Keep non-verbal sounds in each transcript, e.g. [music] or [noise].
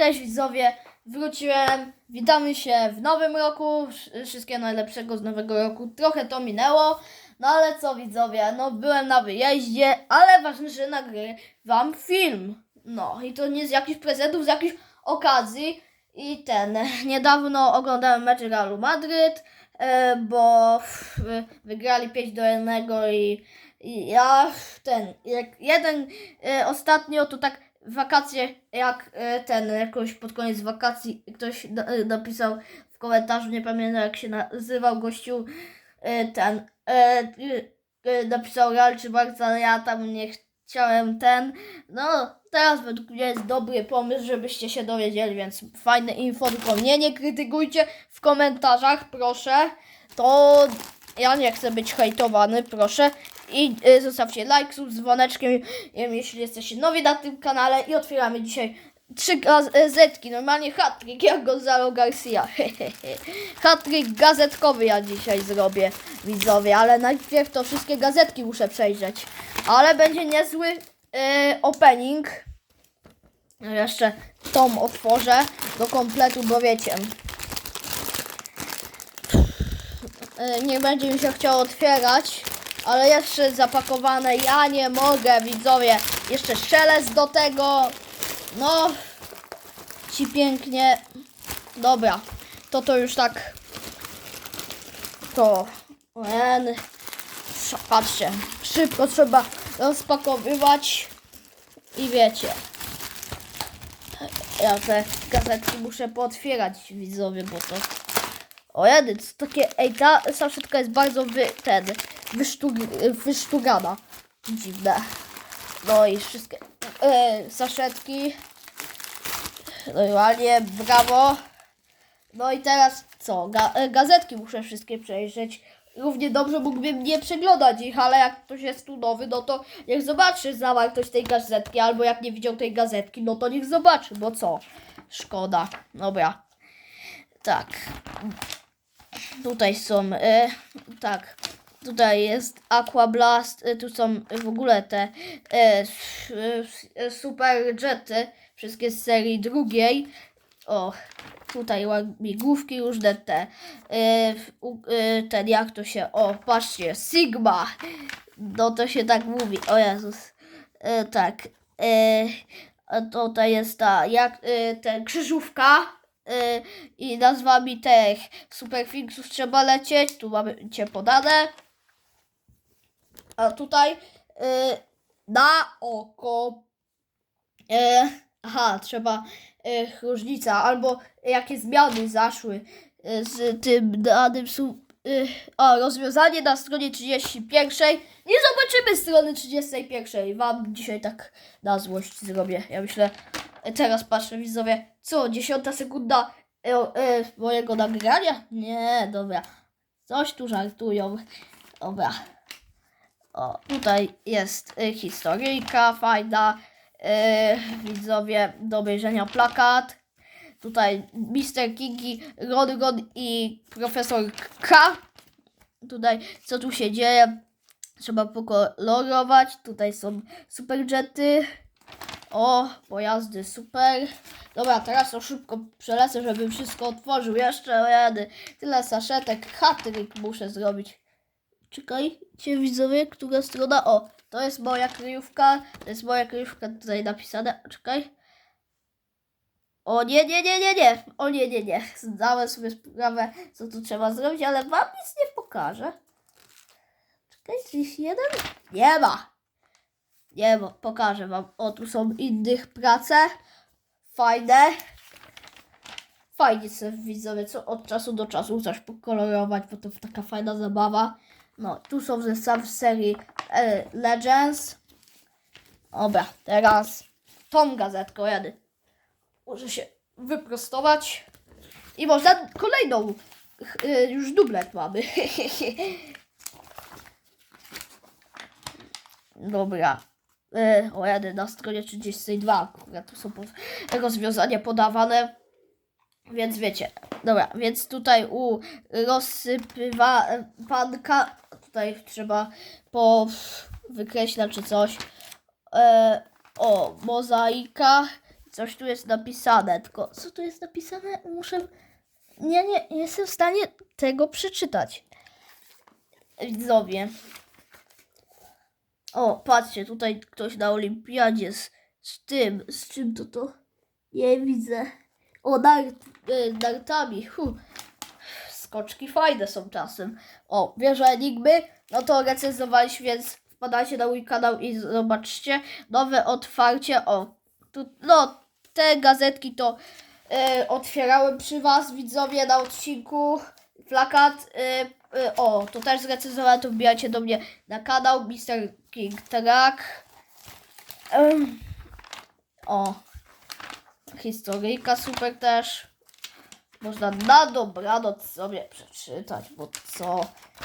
Cześć widzowie, wróciłem. Witamy się w nowym roku. Wsz- Wszystkiego najlepszego z nowego roku. Trochę to minęło, no ale co widzowie, no byłem na wyjeździe, ale ważne, że nagrywam film. No i to nie z jakichś prezentów, z jakichś okazji. I ten, [laughs] niedawno oglądałem mecz Realu Madryt, e, bo wygrali 5 do 1 i, i ja ten, jak jeden e, ostatnio to tak wakacje, jak e, ten, jakoś pod koniec wakacji ktoś e, napisał w komentarzu, nie pamiętam jak się nazywał gościu, e, ten, napisał Real czy Barca, ale ja tam nie chciałem ten, no teraz według mnie jest dobry pomysł, żebyście się dowiedzieli, więc fajne info, tylko mnie nie krytykujcie w komentarzach, proszę, to ja nie chcę być hejtowany, proszę. I y, zostawcie like, z dzwoneczkiem, y, jeśli jesteście nowi na tym kanale. I otwieramy dzisiaj trzy gazetki, normalnie hat-trick jak Gonzalo Garcia. [laughs] hat-trick gazetkowy ja dzisiaj zrobię, widzowie, ale najpierw to wszystkie gazetki muszę przejrzeć. Ale będzie niezły y, opening. Jeszcze tom otworzę do kompletu, bo wiecie, y, nie będzie mi się chciało otwierać, ale jeszcze zapakowane, ja nie mogę, widzowie, jeszcze szelest do tego, no, ci pięknie, dobra, to to już tak, to, ten, patrzcie, szybko trzeba rozpakowywać i wiecie, ja te gazetki muszę pootwierać, widzowie, bo to o jedy, to takie, ej, ta saszetka jest bardzo wy, ten, wysztug, wysztugana. Dziwne. No i wszystkie e, saszetki. Normalnie, brawo. No i teraz co? Ga, e, gazetki muszę wszystkie przejrzeć. Równie dobrze mógłbym nie przeglądać ich, ale jak ktoś jest tu nowy, no to niech zobaczy zawartość tej gazetki, albo jak nie widział tej gazetki, no to niech zobaczy, bo co? Szkoda. Dobra. Tak. Tutaj są, e, tak, tutaj jest Aqua Blast, e, tu są w ogóle te e, super jety, wszystkie z serii drugiej. O, tutaj łamigłówki różne te, e, ten jak to się, o, patrzcie, Sigma, no to się tak mówi, o Jezus, e, tak, e, tutaj jest ta, jak, e, ten krzyżówka, y, i nazwami tych superfinksów trzeba lecieć. Tu mamy cię podane. A tutaj y, na oko. Y, aha, trzeba y, różnica, albo jakie zmiany zaszły y, z tym danym su, y, rozwiązanie na stronie 31. Nie zobaczymy strony 31. Wam dzisiaj tak na złość zrobię. Ja myślę, teraz patrzę widzowie, co, 10 sekunda e, e, mojego nagrania? Nie, dobra. Coś tu żartują. Dobra. O, tutaj jest y, historyjka fajna. Y, widzowie do obejrzenia plakat. Tutaj Mr. Kingi, Ron, Ron i profesor K. Tutaj co tu się dzieje? Trzeba pokolorować. Tutaj są superjety. O, pojazdy super. Dobra, teraz to szybko przelecę, żebym wszystko otworzył. Jeszcze jedy. Tyle saszetek. Hatryk muszę zrobić. Czekajcie widzowie, która strona? O, to jest moja kryjówka. To jest moja kryjówka tutaj napisane. Czekaj. O nie, nie, nie, nie, nie. O nie, nie, nie. Zdałem sobie sprawę, co tu trzeba zrobić, ale wam nic nie pokażę. Czekaj, gdzieś jeden? Nie ma. Nie, bo pokażę wam. O, tu są innych prace. Fajne. Fajnie sobie widzowie, co od czasu do czasu coś pokolorować, bo to taka fajna zabawa. No, tu są zestawy z serii e, Legends. Dobra, teraz tą gazetką jadę. Muszę się wyprostować. I można kolejną. e, Już dublet mamy. [laughs] Dobra. E, o, jadę na stronie 32. Akurat tu są rozwiązania podawane. Więc wiecie. Dobra, więc tutaj u rozsypywanka tutaj trzeba po wykreślać czy coś. E, o, mozaika. Co coś tu jest napisane, tylko co tu jest napisane? Muszę... Nie, nie, nie jestem w stanie tego przeczytać. Widzowie. O, patrzcie, tutaj ktoś na olimpiadzie z, z tym, z czym to to? Nie widzę. O, nart, y, nartami. Hu. Skoczki fajne są czasem. O, wieża Enigmy, no to recenzowaliśmy, więc wpadajcie na mój kanał i zobaczcie. Nowe otwarcie, o, tu, no, te gazetki to y, otwierałem przy was, widzowie, na odcinku. Plakat, y, y, o, to też zrecenzowałem, to wbijajcie do mnie na kanał Mr. King Track. Ym, o, historyjka super też. Można na dobranoc sobie przeczytać, bo co?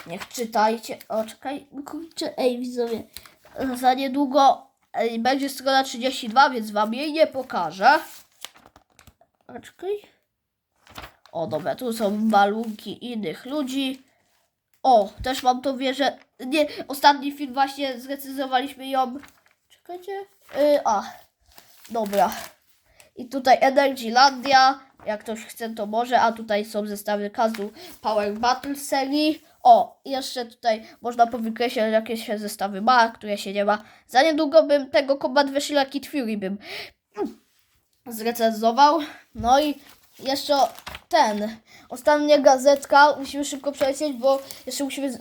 Niech czytajcie. O, czekaj, kurczę, ej widzowie. Za niedługo ej, będzie strona 32, więc wam jej nie pokażę. A, czekaj. O, dobra, tu są malunki innych ludzi. O, też mam to wieżę. Nie, ostatni film właśnie zrecenzowaliśmy ją. Czekajcie. Yy, a, dobra. I tutaj Energylandia. Jak ktoś chce, to może. A tutaj są zestawy każdą Power Battle serii. O, jeszcze tutaj można powykreślać jakieś zestawy ma, które się nie ma. Za niedługo bym tego Combat Weszila Kid Fury bym zrecenzował. No i jeszcze ten. Ostatnia gazetka. Musimy szybko przelecieć, bo jeszcze musimy y,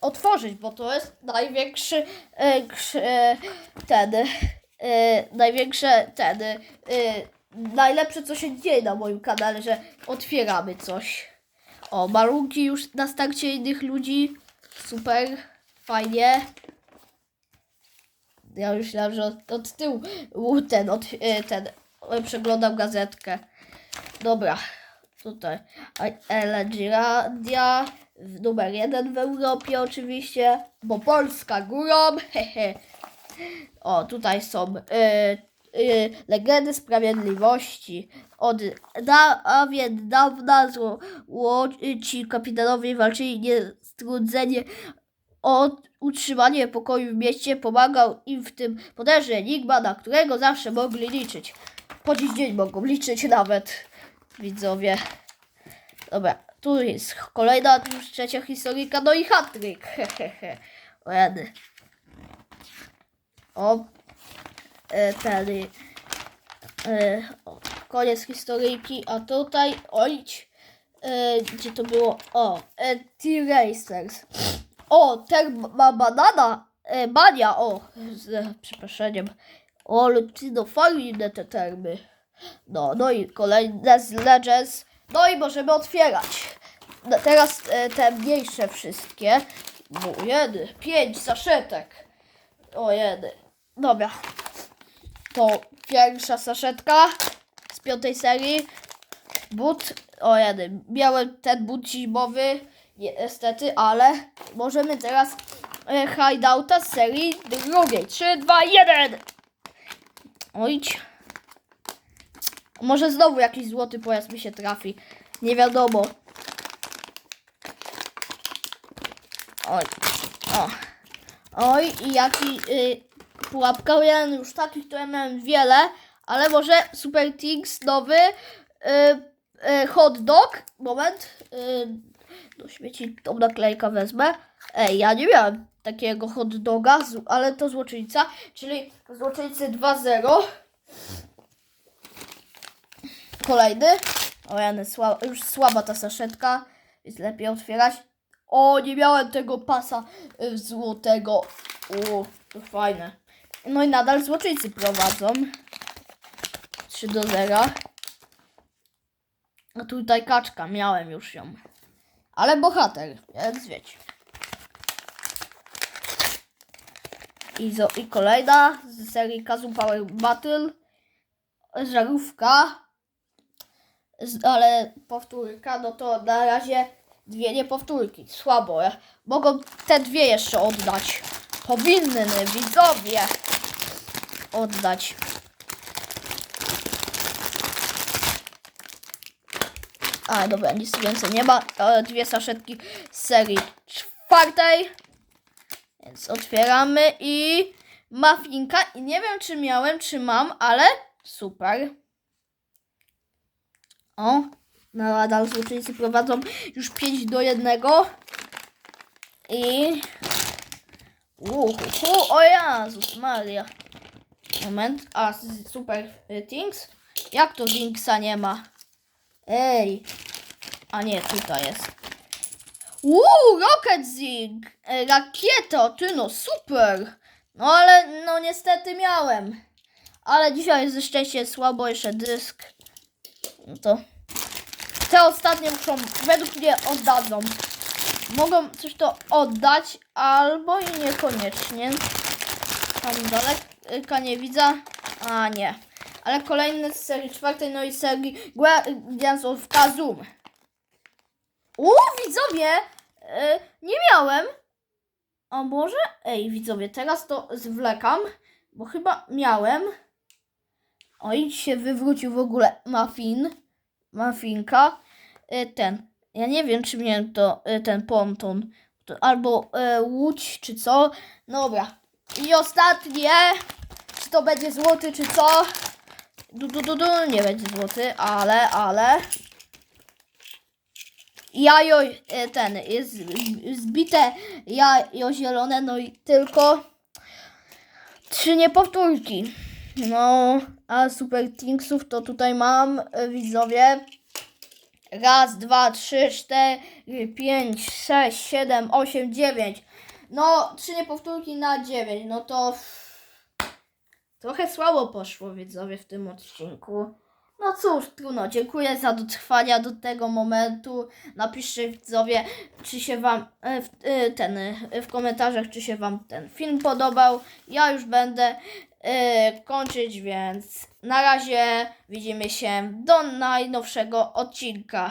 otworzyć, bo to jest największy y, y, ten. Y, największe ten. Y, najlepsze co się dzieje na moim kanale, że otwieramy coś. O, malunki już na starcie innych ludzi. Super, fajnie. Ja już myślałam, że od, od tyłu ten, od, y, ten y, przeglądam gazetkę. Dobra, tutaj Elegirandia, numer jeden w Europie oczywiście, bo Polska górą, [laughs] hehe. O, tutaj są y, y, legendy sprawiedliwości. Od dawien dawna złoci kapitanowie walczyli niestrudzenie o utrzymanie pokoju w mieście. Pomagał im w tym poderze Enigma, na którego zawsze mogli liczyć. Po dziś dzień mogą liczyć nawet widzowie. Dobra, tu jest kolejna, już trzecia historyjka, no i. [laughs] O jedy. O, e, e, o, koniec historyjki, a tutaj, ojć, e, gdzie to było, o, e, T-Racers. O, ten ma banana, e, bania, o, z przeproszeniem. O, Lucino, fajne te termy. No, no i kolejne z Legends. No i możemy otwierać. No, teraz e, te mniejsze wszystkie. No, jedy, pięć saszetek. O, jedy. Dobra. To pierwsza saszetka z piątej serii. But. O, jedy. Miałem ten but zimowy. Niestety, ale możemy teraz e, hideouta z serii drugiej. 3, 2, 1. Ojdź. Może znowu jakiś złoty pojazd mi się trafi. Nie wiadomo. Oj. O. Oj, i jaki y, pułapka. Ja już takich ja miałem wiele, ale może Super Things nowy y, y, hot dog. Moment. Y, do śmieci tą naklejkę wezmę. Ej, ja nie miałem takiego hot doga, ale to złoczyńca, czyli złoczyńcy 2.0. Kolejny. O Jany, już słaba ta saszetka, więc lepiej otwierać. O, nie miałem tego pasa y, złotego. O, to fajne. No i nadal złoczyńcy prowadzą. 3 do 0. A tutaj kaczka, miałem już ją. Ale bohater, więc wiecie. I, zo, I kolejna z serii Kazum Power Battle. Żarówka. Ale powtórka, no to na razie dwie niepowtórki. Słabo. Mogą te dwie jeszcze oddać. Powinny widzowie oddać. A, dobra, nic więcej nie ma. E, Dwie saszetki z serii czwartej. Więc otwieramy i mafinka. I nie wiem, czy miałem, czy mam, ale super. O, nadal złoczyńcy prowadzą już 5 do 1. I... Uhu, o Jezus Maria. Moment, a super y, Things? Jak to Winksa nie ma? Ej. A nie, tutaj jest. Uuu, Rocket Zig! E, Rakieto, ty no, super! No ale, no niestety miałem. Ale dzisiaj ze szczęścia jest słabo, jeszcze dysk. No to... Te ostatnie muszą, według mnie oddadzą. Mogą coś to oddać, albo i niekoniecznie. Tam daleka nie widzę. A nie. Ale kolejny z serii czwartej, no i serii Guardians of Kazum. Uuu, widzowie! E, nie miałem. A może? Ej, widzowie, teraz to zwlekam, bo chyba miałem. Oj, się wywrócił w ogóle muffin. Muffinka. E, ten. Ja nie wiem, czy miałem to, e, ten ponton. To albo e, łódź, czy co. Dobra. I ostatnie. To będzie złoty, czy co? Du, du, du, du. Nie będzie złoty, ale, ale. Jajo e, ten jest zbite jajo zielone, no i tylko trzy niepowtórki. No, a Super Thingsów to tutaj mam, e, widzowie. Raz, dwa, trzy, cztery, pięć, sześć, siedem, osiem, dziewięć. No, trzy niepowtórki na dziewięć. No to trochę słabo poszło, widzowie, w tym odcinku. No cóż, trudno. Dziękuję za dotrwania do tego momentu. Napiszcie widzowie, czy się wam e, e, ten e, w komentarzach, czy się wam ten film podobał. Ja już będę kończyć, więc na razie widzimy się do najnowszego odcinka.